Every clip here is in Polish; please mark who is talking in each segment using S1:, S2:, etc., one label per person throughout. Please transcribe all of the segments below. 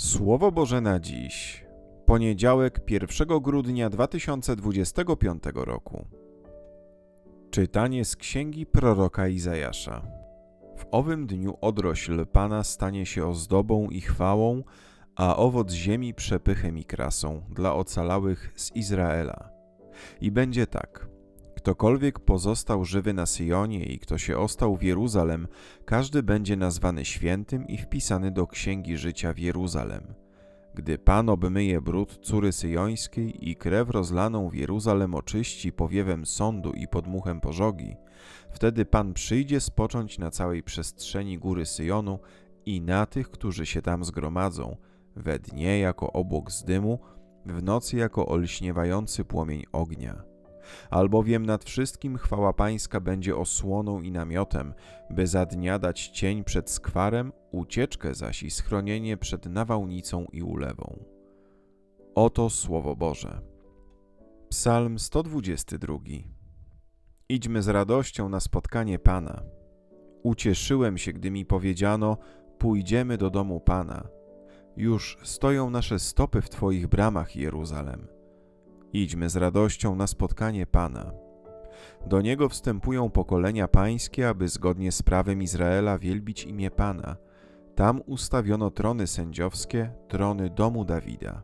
S1: Słowo Boże na dziś. Poniedziałek 1 grudnia 2025 roku. Czytanie z księgi proroka Izajasza. W owym dniu odrośl Pana stanie się ozdobą i chwałą, a owoc ziemi przepychem i krasą dla ocalałych z Izraela. I będzie tak. Ktokolwiek pozostał żywy na Syjonie i kto się ostał w Jeruzalem, każdy będzie nazwany świętym i wpisany do księgi życia w Jeruzalem. Gdy Pan obmyje brud córy syjońskiej i krew rozlaną w Jeruzalem oczyści powiewem sądu i podmuchem pożogi, wtedy Pan przyjdzie spocząć na całej przestrzeni góry Syjonu i na tych, którzy się tam zgromadzą, we dnie jako obłok z dymu, w nocy jako olśniewający płomień ognia albowiem nad wszystkim chwała Pańska będzie osłoną i namiotem, by za dnia dać cień przed skwarem, ucieczkę zaś i schronienie przed nawałnicą i ulewą. Oto Słowo Boże. Psalm 122 Idźmy z radością na spotkanie Pana. Ucieszyłem się, gdy mi powiedziano, pójdziemy do domu Pana. Już stoją nasze stopy w Twoich bramach, Jeruzalem. Idźmy z radością na spotkanie Pana. Do niego wstępują pokolenia pańskie, aby zgodnie z prawem Izraela wielbić imię Pana. Tam ustawiono trony sędziowskie, trony domu Dawida.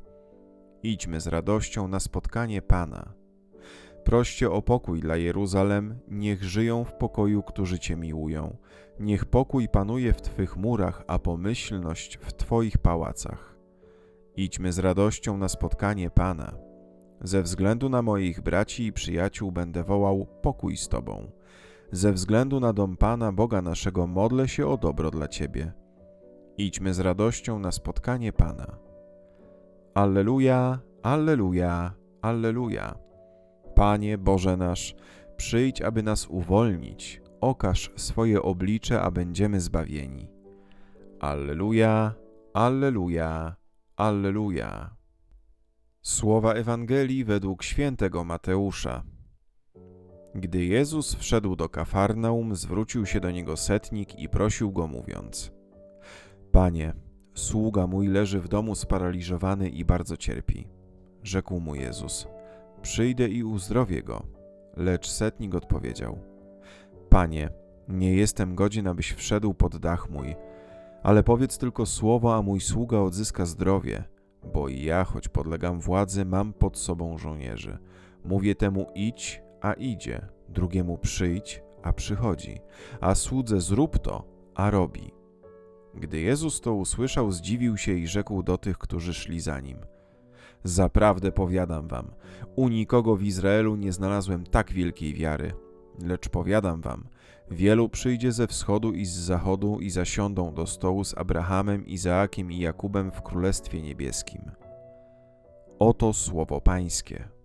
S1: Idźmy z radością na spotkanie Pana. Proście o pokój dla Jeruzalem, niech żyją w pokoju, którzy Cię miłują. Niech pokój panuje w Twych murach, a pomyślność w Twoich pałacach. Idźmy z radością na spotkanie Pana. Ze względu na moich braci i przyjaciół będę wołał pokój z Tobą. Ze względu na dom Pana, Boga naszego, modlę się o dobro dla Ciebie. Idźmy z radością na spotkanie Pana. Alleluja, Alleluja, Alleluja. Panie Boże nasz, przyjdź, aby nas uwolnić, okaż swoje oblicze, a będziemy zbawieni. Alleluja, Alleluja, Alleluja. Słowa Ewangelii według świętego Mateusza. Gdy Jezus wszedł do Kafarnaum, zwrócił się do niego setnik i prosił go, mówiąc: Panie, sługa mój leży w domu sparaliżowany i bardzo cierpi. Rzekł mu Jezus: Przyjdę i uzdrowię go. Lecz setnik odpowiedział: Panie, nie jestem godzien, abyś wszedł pod dach mój, ale powiedz tylko słowo, a mój sługa odzyska zdrowie bo i ja, choć podlegam władzy, mam pod sobą żołnierzy. Mówię temu idź, a idzie, drugiemu przyjdź, a przychodzi, a słudze zrób to, a robi. Gdy Jezus to usłyszał, zdziwił się i rzekł do tych, którzy szli za nim: Zaprawdę powiadam wam, u nikogo w Izraelu nie znalazłem tak wielkiej wiary. Lecz powiadam wam, wielu przyjdzie ze wschodu i z zachodu i zasiądą do stołu z Abrahamem, Izaakiem i Jakubem w Królestwie Niebieskim. Oto słowo Pańskie.